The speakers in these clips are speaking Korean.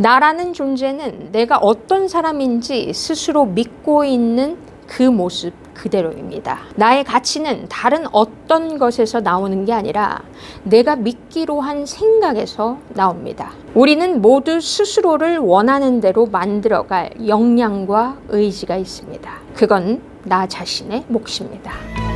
나라는 존재는 내가 어떤 사람인지 스스로 믿고 있는 그 모습 그대로입니다. 나의 가치는 다른 어떤 것에서 나오는 게 아니라 내가 믿기로 한 생각에서 나옵니다. 우리는 모두 스스로를 원하는 대로 만들어갈 역량과 의지가 있습니다. 그건 나 자신의 몫입니다.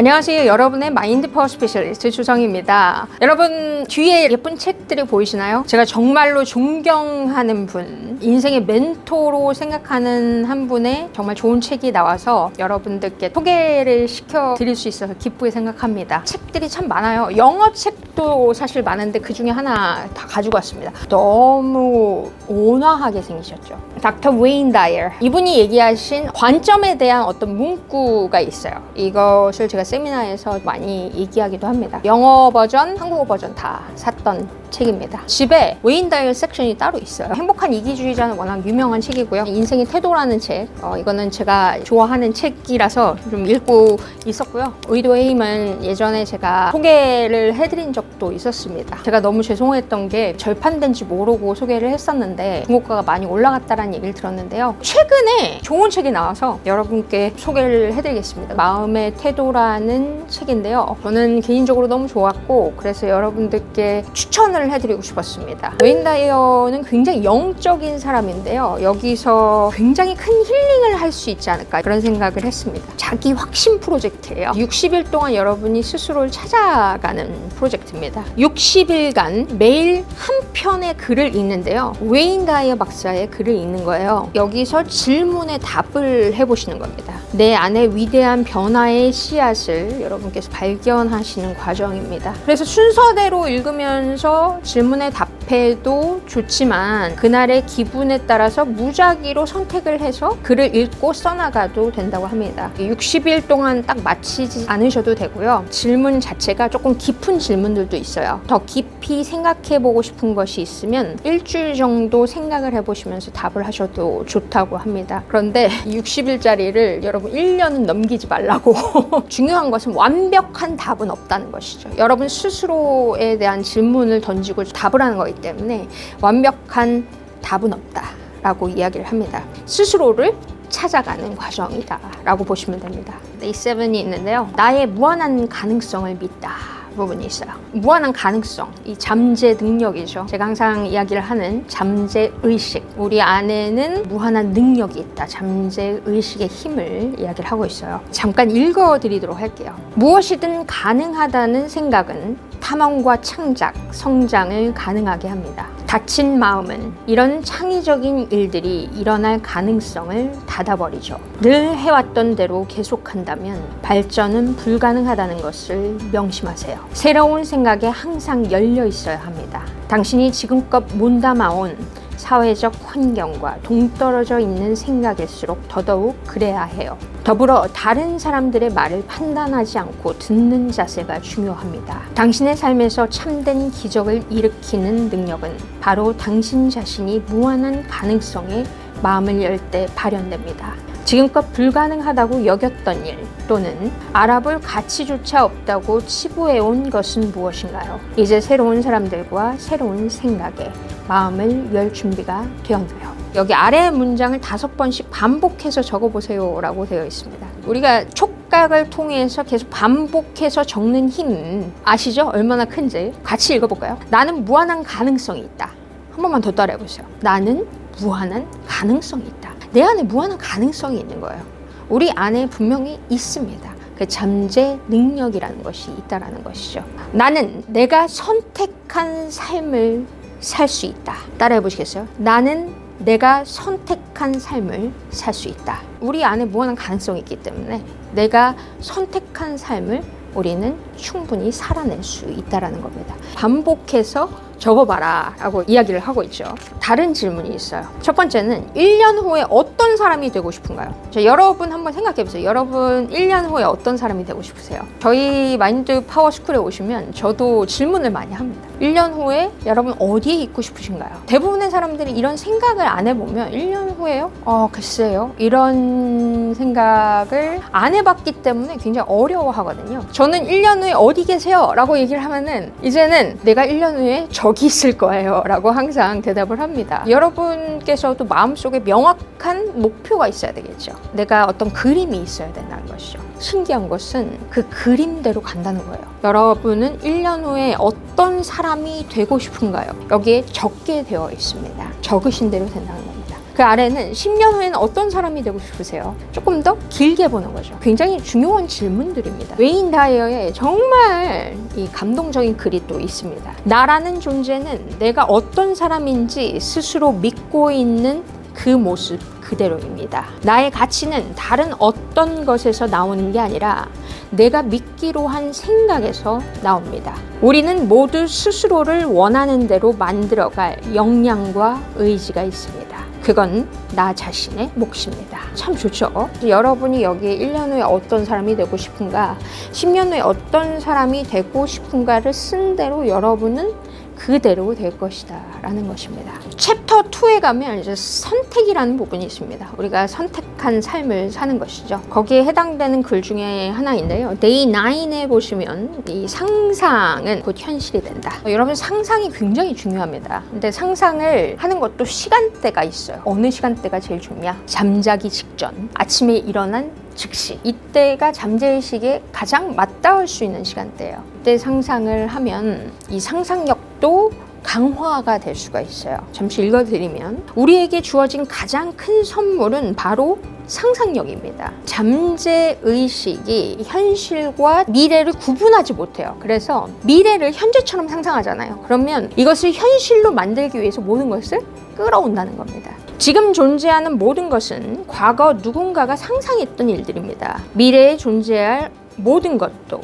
안녕하세요. 여러분의 마인드 파워 스페셜리스트 주성입니다. 여러분 뒤에 예쁜 책들이 보이시나요? 제가 정말로 존경하는 분, 인생의 멘토로 생각하는 한 분의 정말 좋은 책이 나와서 여러분들께 소개를 시켜 드릴 수 있어서 기쁘게 생각합니다. 책들이 참 많아요. 영어 책도 사실 많은데 그 중에 하나 다 가지고 왔습니다. 너무 온화하게 생기셨죠. 닥터 웨인 다이어 이분이 얘기하신 관점에 대한 어떤 문구가 있어요. 이것을 제가 세미나에서 많이 얘기하기도 합니다. 영어 버전, 한국어 버전 다 샀던 책입니다. 집에 웨인 다이어 섹션이 따로 있어요. 행복한 이기주의자는 워낙 유명한 책이고요. 인생의 태도라는 책, 어, 이거는 제가 좋아하는 책이라서 좀 읽고 있었고요. 의도의 힘은 예전에 제가 소개를 해드린 적도 있었습니다. 제가 너무 죄송했던 게 절판된지 모르고 소개를 했었는데 중고가가 많이 올라갔다는 얘기를 들었는데요. 최근에 좋은 책이 나와서 여러분께 소개를 해드리겠습니다. 마음의 태도라는 책인데요. 저는 개인적으로 너무 좋았고 그래서 여러분들께 추천을 해드리고 싶었습니다. 웨인 다이어는 굉장히 영적인 사람인데요. 여기서 굉장히 큰 힐링을 할 수 있지 않을까 그런 생각을 했습니다. 자기 확신 프로젝트예요. 60일 동안 여러분이 스스로를 찾아가는 프로젝트입니다. 60일간 매일 한 편의 글을 읽는데요. 웨인 다이어 박사의 글을 읽는 거예요. 여기서 질문에 답을 해보시는 겁니다. 내 안에 위대한 변화의 씨앗을 여러분께서 발견하시는 과정입니다. 그래서 순서대로 읽으면서 질문에 답 해도 좋지만 그날의 기분에 따라서 무작위로 선택을 해서 글을 읽고 써나가도 된다고 합니다. 60일 동안 딱 마치지 않으셔도 되고요. 질문 자체가 조금 깊은 질문들도 있어요. 더 깊이 생각해 보고 싶은 것이 있으면 일주일 정도 생각을 해보시면서 답을 하셔도 좋다고 합니다. 그런데 60일짜리를 여러분 1년은 넘기지 말라고. 중요한 것은 완벽한 답은 없다는 것이죠. 여러분 스스로에 대한 질문을 던지고 답을 하는 거기 때문에 완벽한 답은 없다라고 이야기를 합니다. 스스로를 찾아가는 과정이다라고 보시면 됩니다. Day 7이 있는데요. 나의 무한한 가능성을 믿다. 부분이 있어요. 무한한 가능성, 이 잠재 능력이죠. 제가 항상 이야기를 하는 잠재 의식. 우리 안에는 무한한 능력이 있다. 잠재 의식의 힘을 이야기를 하고 있어요. 잠깐 읽어 드리도록 할게요. 무엇이든 가능하다는 생각은 탐험과 창작, 성장을 가능하게 합니다. 닫힌 마음은 이런 창의적인 일들이 일어날 가능성을 닫아버리죠. 늘 해왔던 대로 계속한다면 발전은 불가능하다는 것을 명심하세요. 새로운 생각에 항상 열려 있어야 합니다. 당신이 지금껏 몸담아온 사회적 환경과 동떨어져 있는 생각일수록 더더욱 그래야 해요. 더불어 다른 사람들의 말을 판단하지 않고 듣는 자세가 중요합니다. 당신의 삶에서 참된 기적을 일으키는 능력은 바로 당신 자신이 무한한 가능성에 마음을 열 때 발현됩니다. 지금껏 불가능하다고 여겼던 일 또는 알아볼 가치조차 없다고 치부해온 것은 무엇인가요? 이제 새로운 사람들과 새로운 생각에 마음을 열 준비가 되었나요? 여기 아래 문장을 다섯 번씩 반복해서 적어보세요 라고 되어 있습니다. 우리가 촉각을 통해서 계속 반복해서 적는 힘 아시죠? 얼마나 큰지 같이 읽어볼까요? 나는 무한한 가능성이 있다. 한 번만 더 따라해보세요. 나는 무한한 가능성이 있다. 내 안에 무한한 가능성이 있는 거예요. 우리 안에 분명히 있습니다. 그 잠재 능력이라는 것이 있다라는 것이죠. 나는 내가 선택한 삶을 살 수 있다. 따라해 보시겠어요? 나는 내가 선택한 삶을 살 수 있다. 우리 안에 무한한 가능성이 있기 때문에 내가 선택한 삶을 우리는 충분히 살아낼 수 있다라는 겁니다. 반복해서 적어봐라 라고 이야기를 하고 있죠. 다른 질문이 있어요. 첫 번째는 1년 후에 어떤 사람이 되고 싶은가요? 자, 여러분 한번 생각해 보세요. 여러분 1년 후에 어떤 사람이 되고 싶으세요? 저희 마인드 파워 스쿨에 오시면 저도 질문을 많이 합니다. 1년 후에 여러분 어디에 있고 싶으신가요? 대부분의 사람들이 이런 생각을 안 해보면 1년 후에요? 어, 글쎄요. 이런 생각을 안 해봤기 때문에 굉장히 어려워 하거든요. 저는 1년 후에 어디 계세요? 라고 얘기를 하면은 이제는 내가 1년 후에 저기 있을 거예요. 라고 항상 대답을 합니다. 여러분께서도 마음속에 명확한 목표가 있어야 되겠죠. 내가 어떤 그림이 있어야 된다는 것이죠. 신기한 것은 그 그림대로 간다는 거예요. 여러분은 1년 후에 어떤 사람이 되고 싶은가요? 여기에 적게 되어 있습니다. 적으신 대로 된다는 겁니다. 그 아래는 10년 후에는 어떤 사람이 되고 싶으세요? 조금 더 길게 보는 거죠. 굉장히 중요한 질문들입니다. 웨인 다이어에 정말 이 감동적인 글이 또 있습니다. 나라는 존재는 내가 어떤 사람인지 스스로 믿고 있는 그 모습 그대로입니다. 나의 가치는 다른 어떤 것에서 나오는 게 아니라 내가 믿기로 한 생각에서 나옵니다. 우리는 모두 스스로를 원하는 대로 만들어갈 역량과 의지가 있습니다. 그건 나 자신의 몫입니다. 참 좋죠? 여러분이 여기에 1년 후에 어떤 사람이 되고 싶은가, 10년 후에 어떤 사람이 되고 싶은가를 쓴 대로 여러분은 그대로 될 것이다 라는 것입니다. 챕터 2에 가면 이제 선택이라는 부분이 있습니다. 우리가 선택한 삶을 사는 것이죠. 거기에 해당되는 글 중에 하나인데요. 데이 9에 보시면 이 상상은 곧 현실이 된다. 여러분 상상이 굉장히 중요합니다. 근데 상상을 하는 것도 시간대가 있어요. 어느 시간대가 제일 중요해? 잠자기 직전. 아침에 일어난 즉시 이때가 잠재의식에 가장 맞닿을 수 있는 시간대예요. 이때 상상을 하면 이 상상력 도 강화가 될 수가 있어요. 잠시 읽어드리면 우리에게 주어진 가장 큰 선물은 바로 상상력입니다. 잠재 의식이 현실과 미래를 구분하지 못해요. 그래서 미래를 현재처럼 상상하잖아요. 그러면 이것을 현실로 만들기 위해서 모든 것을 끌어온다는 겁니다. 지금 존재하는 모든 것은 과거 누군가가 상상했던 일들입니다. 미래에 존재할 모든 것도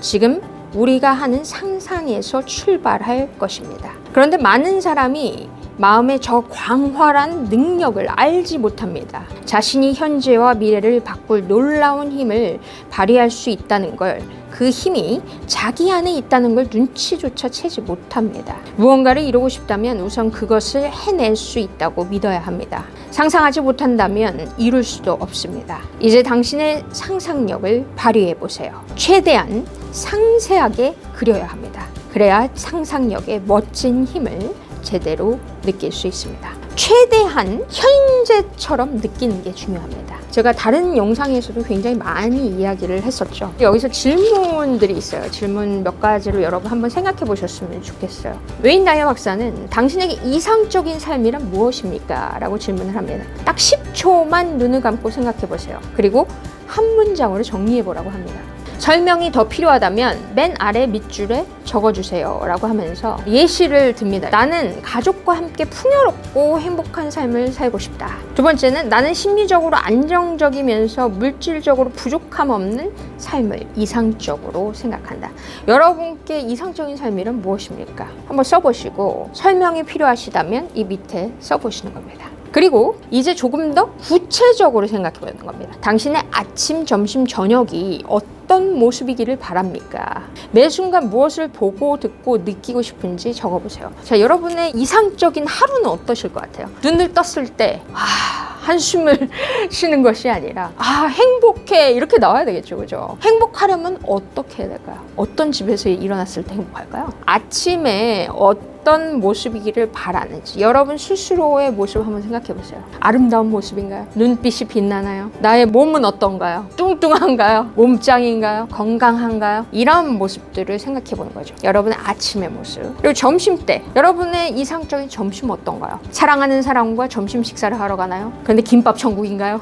지금 우리가 하는 상상에서 출발할 것입니다. 그런데 많은 사람이 마음의 저 광활한 능력을 알지 못합니다. 자신이 현재와 미래를 바꿀 놀라운 힘을 발휘할 수 있다는 걸, 그 힘이 자기 안에 있다는 걸 눈치조차 채지 못합니다. 무언가를 이루고 싶다면 우선 그것을 해낼 수 있다고 믿어야 합니다. 상상하지 못한다면 이룰 수도 없습니다. 이제 당신의 상상력을 발휘해 보세요. 최대한 상세하게 그려야 합니다. 그래야 상상력의 멋진 힘을 제대로 느낄 수 있습니다. 최대한 현재처럼 느끼는 게 중요합니다. 제가 다른 영상에서도 굉장히 많이 이야기를 했었죠. 여기서 질문들이 있어요. 질문 몇 가지로 여러분 한번 생각해 보셨으면 좋겠어요. 웨인 다이어 박사는 당신에게 이상적인 삶이란 무엇입니까? 라고 질문을 합니다. 딱 10초만 눈을 감고 생각해 보세요. 그리고 한 문장으로 정리해 보라고 합니다. 설명이 더 필요하다면 맨 아래 밑줄에 적어주세요 라고 하면서 예시를 듭니다. 나는 가족과 함께 풍요롭고 행복한 삶을 살고 싶다. 두 번째는 나는 심리적으로 안정적이면서 물질적으로 부족함 없는 삶을 이상적으로 생각한다. 여러분께 이상적인 삶이란 무엇입니까? 한번 써보시고 설명이 필요하시다면 이 밑에 써보시는 겁니다. 그리고 이제 조금 더 구체적으로 생각해 보는 겁니다. 당신의 아침, 점심, 저녁이 어떤 모습이기를 바랍니까? 매 순간 무엇을 보고 듣고 느끼고 싶은지 적어보세요. 자, 여러분의 이상적인 하루는 어떠실 것 같아요? 눈을 떴을 때, 아, 한숨을 쉬는 것이 아니라, 아, 행복해. 이렇게 나와야 되겠죠. 그죠? 행복하려면 어떻게 해야 될까요? 어떤 집에서 일어났을 때 행복할까요? 아침에 어떤 모습이기를 바라는지 여러분 스스로의 모습 한번 생각해 보세요. 아름다운 모습인가요? 눈빛이 빛나나요? 나의 몸은 어떤가요? 뚱뚱한가요? 몸짱인가요? 건강한가요? 이런 모습들을 생각해 보는 거죠. 여러분의 아침의 모습. 그리고 점심 때 여러분의 이상적인 점심 어떤가요? 사랑하는 사람과 점심 식사를 하러 가나요? 그런데 김밥 천국인가요?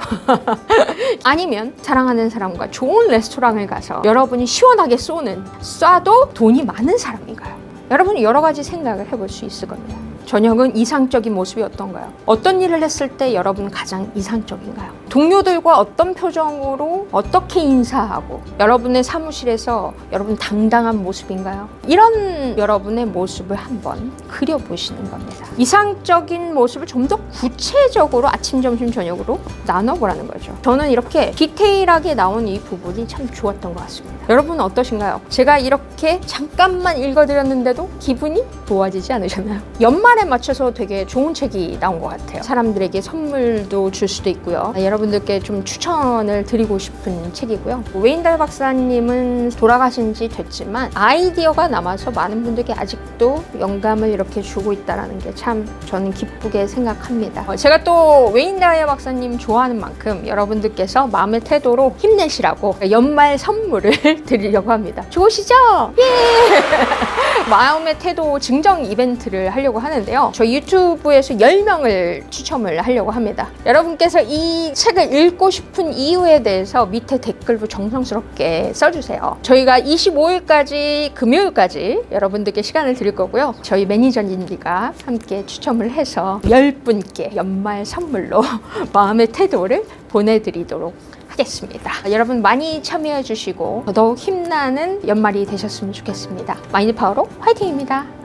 아니면 사랑하는 사람과 좋은 레스토랑을 가서 여러분이 시원하게 쏘는 쏴도 돈이 많은 사람인가요? 여러분이 여러 가지 생각을 해볼 수 있을 겁니다. 저녁은 이상적인 모습이 어떤가요? 어떤 일을 했을 때 여러분 가장 이상적인가요? 동료들과 어떤 표정으로 어떻게 인사하고 여러분의 사무실에서 여러분 당당한 모습인가요? 이런 여러분의 모습을 한번 그려보시는 겁니다. 이상적인 모습을 좀 더 구체적으로 아침, 점심, 저녁으로 나눠보라는 거죠. 저는 이렇게 디테일하게 나온 이 부분이 참 좋았던 것 같습니다. 여러분은 어떠신가요? 제가 이렇게 잠깐만 읽어드렸는데도 기분이 좋아지지 않으셨나요? 연말 에 맞춰서 되게 좋은 책이 나온 것 같아요. 사람들에게 선물도 줄 수도 있고요. 아, 여러분들께 좀 추천을 드리고 싶은 책이고요. 웨인달 박사님은 돌아가신 지 됐지만 아이디어가 남아서 많은 분들께 아직도 영감을 이렇게 주고 있다는 게 참 저는 기쁘게 생각합니다. 어, 제가 또 웨인달 박사님 좋아하는 만큼 여러분들께서 마음의 태도로 힘내시라고 연말 선물을 드리려고 합니다. 좋으시죠? 예! 마음의 태도 증정 이벤트를 하려고 하는데요. 저희 유튜브에서 10명을 추첨을 하려고 합니다. 여러분께서 이 책을 읽고 싶은 이유에 대해서 밑에 댓글로 정성스럽게 써주세요. 저희가 25일까지 금요일까지 여러분들께 시간을 드릴 거고요. 저희 매니저님들과 함께 추첨을 해서 10분께 연말 선물로 마음의 태도를 보내드리도록 하겠습니다. 여러분 많이 참여해 주시고 더욱 힘나는 연말이 되셨으면 좋겠습니다. 마인드 파워로 화이팅입니다.